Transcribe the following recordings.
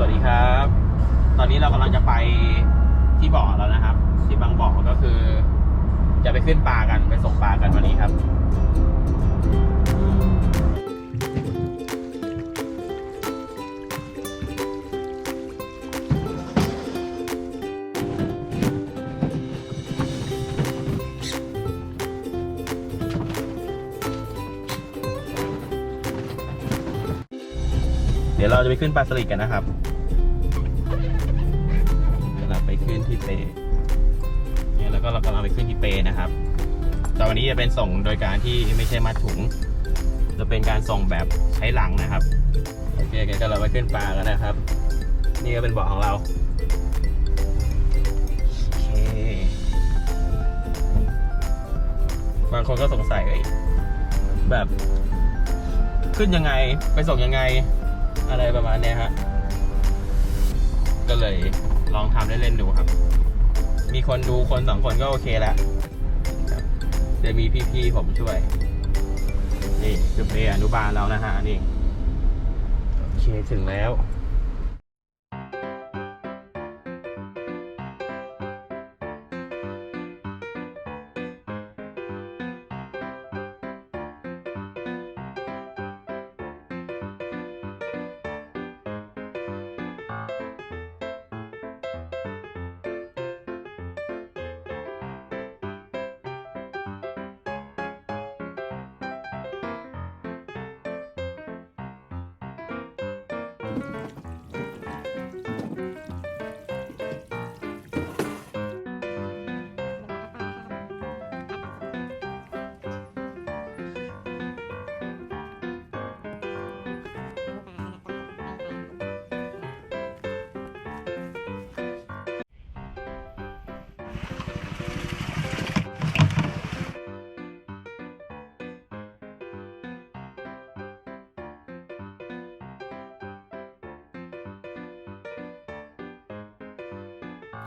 วัสดีครับ ตอนนี้เรากำลังจะไปที่บ่อแล้วนะครับ ที่บางบ่อก็คือ จะไปขึ้นปลากันไปส่งปลากันวันนี้ครับเดี๋ยวเราจะไปขึ้นปลาสลิดกันนะครับ เราไปขึ้นที่เปเนี่ยแล้วก็เรากำลังไปขึ้นที่เปนะครับ แต่วันนี้จะเป็นส่งโดยการที่ไม่ใช่มัดถุง จะเป็นการส่งแบบใช้หลังนะครับ โอเคงั้นก็เราไปขึ้นปลากันนะครับ นี่ก็เป็นบ่อของเราโอเคบางคนก็สงสัยแบบ ขึ้นยังไงไปส่งยังไงอะไรประมาณนี้ฮะ เลยลองทำเล่นๆดูครับ มีคนดูคนสองคนก็โอเคแล้วจะมีพี่ๆผมช่วย นี่จุดเพลย์อนุบาลแล้วนะฮะนี่ โอเคถึงแล้ว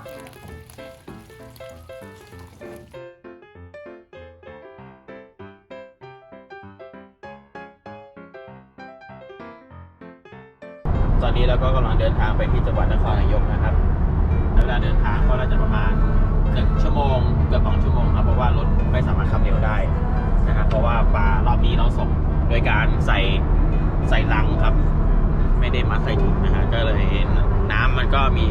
ตอนนี้เราก็กำลังเดินทางไปที่จังหวัดนครนายกนะครับเวลาเดินทางก็น่าจะประมาณหนึ่งชั่วโมงเกือบสองชั่วโมงครับเพราะว่ารถไม่สามารถขับเร็วได้นะครับเพราะว่าปลารอบนี้เราส่งโดยการใส่ใส่ลังครับ ไม่ได้มาใส่ถุงนะฮะก็เลยน้ำมันก็มี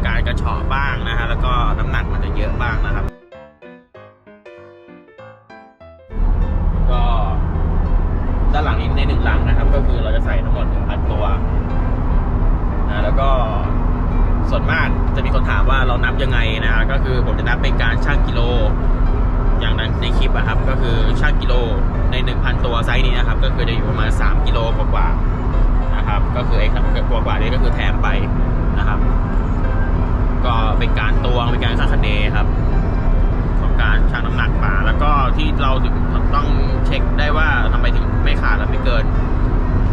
อาการกระเฉาะบ้างนะฮะแล้วก็น้ำหนักมันจะเยอะบ้างนะครับ ก็ด้านหลังนี้ในหนึ่งลังนะครับ ก็คือเราจะใส่ทั้งหมด1,000ตัวนะแล้วก็ส่วนมากจะมีคนถามว่าเรานับยังไงนะก็คือผมจะนับเป็นการชั่งกิโล อย่างนั้นในคลิปอะครับ ก็คือชั่งกิโลใน 1,000 ตัวไซส์นี้นะครับ ก็คือจะอยู่ประมาณ 3 กิโลกว่าๆนะครับ ก็คือไอ้กว่าๆนี้ก็คือแถมไปนะครับ การตวงเป็นการคาดคเนครับของการชั่งน้ำหนักปลาแล้วก็ที่เราถึงต้องเช็คได้ว่าทำไมถึงไม่ขาดและไม่เกิน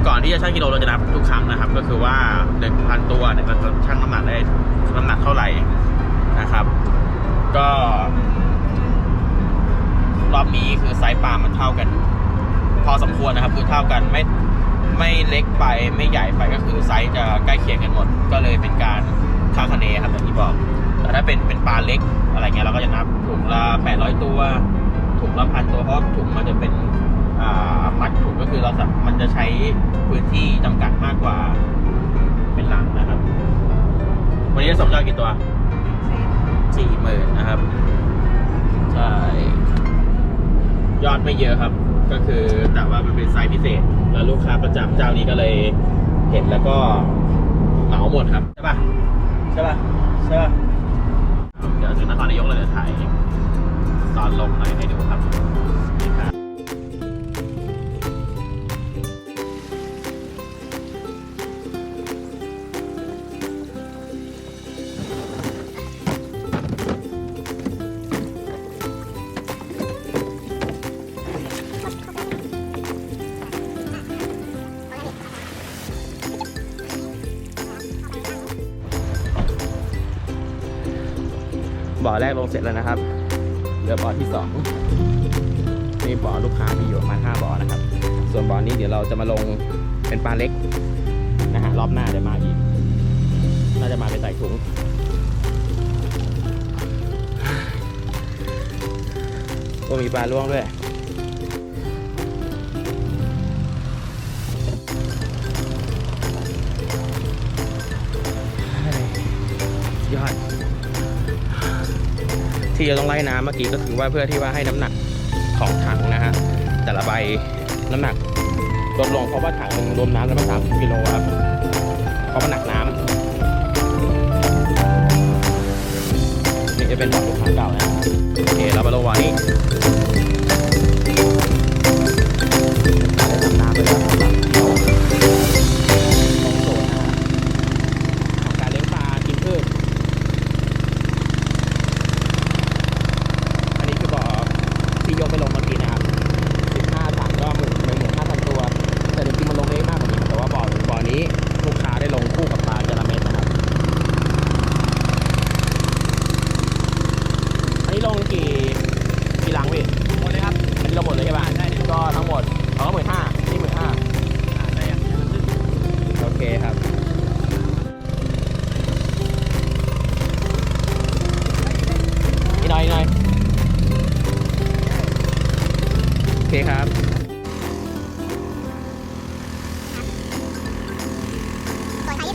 ก่อนที่จะชั่งกิโลเราจะนับทุกครั้งนะครับ ก็คือว่าหนึ่งพันตัวเนี่ยเราจะชั่งน้ำหนักได้น้ำหนักเท่าไหร่นะครับ ก็รอบนี้คือไซส์ปลามันเท่ากัน พอสมควรนะครับ คือเท่ากันไม่ไม่เล็กไปไม่ใหญ่ไปก็คือไซส์จะใกล้เคียงกันหมด ก็เลยเป็นการคาคะเนครับอย่างที่บอก ถ้าเป็นเป็นปลาเล็กอะไรเงี้ยเราก็จะนับถุงละ800ตัวถุงละพันตัวเพราะถุงมันจะเป็นอ่ามัดถุงก็คือเราสามันจะใช้พื้นที่จำกัดมากกว่าเป็นหลังนะครับ วันนี้ส่งยอดกี่ตัวสี่หมื่นนะครับใช่ยอดไม่เยอะครับ ก็คือแต่ว่ามันเป็นไซส์พิเศษ แล้วลูกค้าประจำเจ้านี้ก็เลยเห็นแล้วก็เหมาหมดครับ ใช่ปะใช่ปะใช่ปะ เดี๋ยวถึงนครนายกเลยเดี๋ยวถ่ายตอนลงหน่อยให้ดูครับ บ่อแรกลงเสร็จแล้วนะครับเหลือบ่อที่สองนี่บ่อลูกค้ามีอยู่ประมาณห้าบ่อนะครับ ส่วนบ่อนี้เดี๋ยวเราจะมาลงเป็นปลาเล็กนะฮะรอบหน้าเดี๋ยวมาอีกถุงก็มีปลาล่วงด้วยยอด ที่เราต้องไล่น้ำเมื่อกี้ก็คือว่าเพื่อที่ว่าให้น้ำหนักของถังนะฮะแต่ละใบน้ำหนักลดลงเพราะว่าถังหนึ่งรวมน้ำแล้วมันสามสิบกิโลครับเพราะมันหนักน้ำ คครับ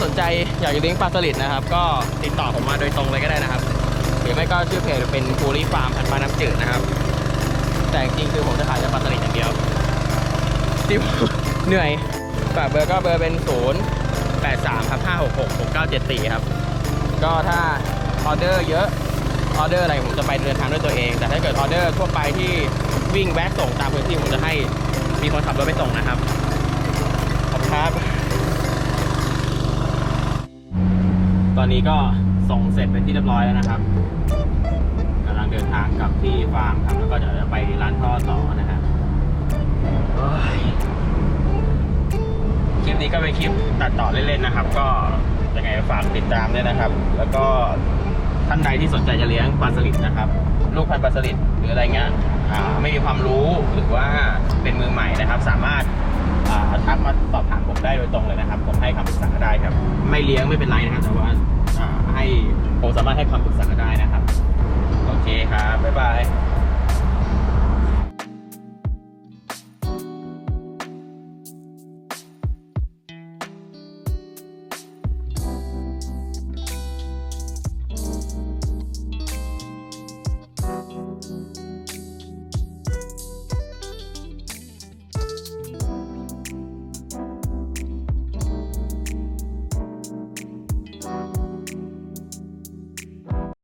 สนใจอยากจะเลี้ยงปลาสลิดนะครับ ก็ติดต่อผมมาโดยตรงเลยก็ได้นะครับหรือไม่ก็ชื่อเพจเป็นฟูรี่ฟาร์มพันปลาน้ำจืดนะครับ แต่จริงๆคือผมจะขายแต่ปลาสลิดอย่างเดียวที่เหนื่อยฝากเบอร์ก็เบอร์เป็น 0 8 3ครับ5 6 6 6 9 7 4 ครับ ก็ถ้าออเดอร์เยอะออเดอร์อะไรผมจะไปเดินทางด้วยตัวเอง แต่ถ้าเกิดออเดอร์ทั่วไปที่ วิ่งแวะส่งตามพื้นที่ผมจะให้มีคนขับรถไปส่งนะครับ ขอบคุณครับ ตอนนี้ก็ส่งเสร็จเป็นที่เรียบร้อยแล้วนะครับกำลังเดินทางกลับที่ฟาร์มครับแล้วก็เดี๋ยวจะไปร้านท่อต่อนะฮะโอ้ยคลิปนี้ก็เป็นคลิปตัดต่อเล่นๆนะครับ ก็ยังไงฝากติดตามด้วยนะครับ แล้วก็ท่านใดที่สนใจจะเลี้ยงปลาสลิดนะครับ ลูกพันธุ์ปลาสลิดหรืออะไรเงี้ย ไม่มีความรู้หรือว่าเป็นมือใหม่นะครับ สามารถาทักมาสอบถามผมได้โดยตรงเลยนะครับ ผมให้คำปรึกษาได้ครับ ไม่เลี้ยงไม่เป็นไรนะครับแต่ว่าให้ผมสามารถให้คำปรึกษาได้นะครับ